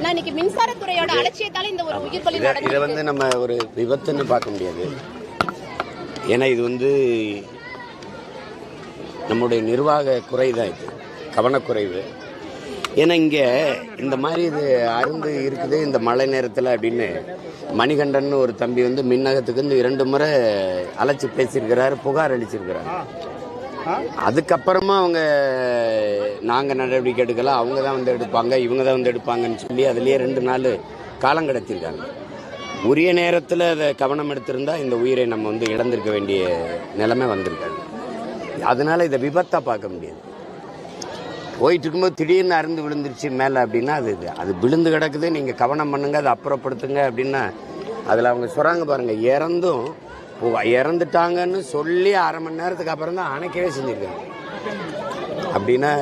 நான் இன்னைக்கு மின்சாரத்துறையோட அலட்சியத்தால இந்த ஒரு உயிர் பலி இதை வந்து நம்ம ஒரு விபத்துன்னு பார்க்க முடியாது. ஏன்னா இது வந்து நம்முடைய நிர்வாக குறை தான் இது. கவனக்குறைவு. ஏன்னா இங்கே இந்த மாதிரி இது அருந்து இருக்குது இந்த மழை நேரத்தில் அப்படின்னு மணிகண்டன் ஒரு தம்பி வந்து மின்னகத்துக்கு வந்து இரண்டு முறை அழைச்சி பேசியிருக்கிறாரு புகார் அளிச்சிருக்கிறாரு. அதுக்கப்புறமா அவங்க நாங்கள் நடவடிக்கை எடுக்கல. அவங்க தான் வந்து எடுப்பாங்க இவங்க தான் வந்து எடுப்பாங்கன்னு சொல்லி அதுலேயே ரெண்டு நாள் காலம் கடத்திருக்காங்க உரிய நேரத்தில் அதை கவனம் எடுத்திருந்தால் இந்த உயிரை நம்ம வந்து இழந்திருக்க வேண்டிய நிலைமை வந்திருக்காங்க. அதனால் இதை விபத்தாக பார்க்க முடியாது. போயிட்டு இருக்கும்போது திடீர்னு அருந்து விழுந்துருச்சு மேலே அப்படின்னா அது அது விழுந்து கிடக்குது நீங்கள் கவனம் பண்ணுங்க அதை அப்புறப்படுத்துங்க அப்படின்னா அதில் அவங்க சொல்கிறாங்க பாருங்கள் இறந்தும் இறந்துட்டாங்கன்னு சொல்லி அரை மணி நேரத்துக்கு அப்புறம் தான் அணைக்கவே செஞ்சுருக்காங்க. அப்படின்னா